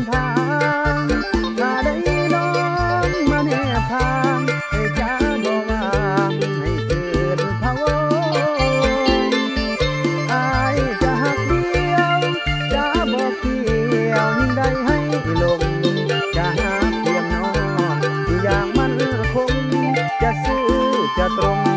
นทางถ้าได้น้องมาแนบทางให้จ้าบอกว่าให้เกิดพะวงอายจะหักเดียวจะบอกเกี่ยวยิ่งได้ให้ลงจะหาเพียงน้องที่อย่างมันคงจะซื้อจะตรง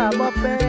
Baba Pen.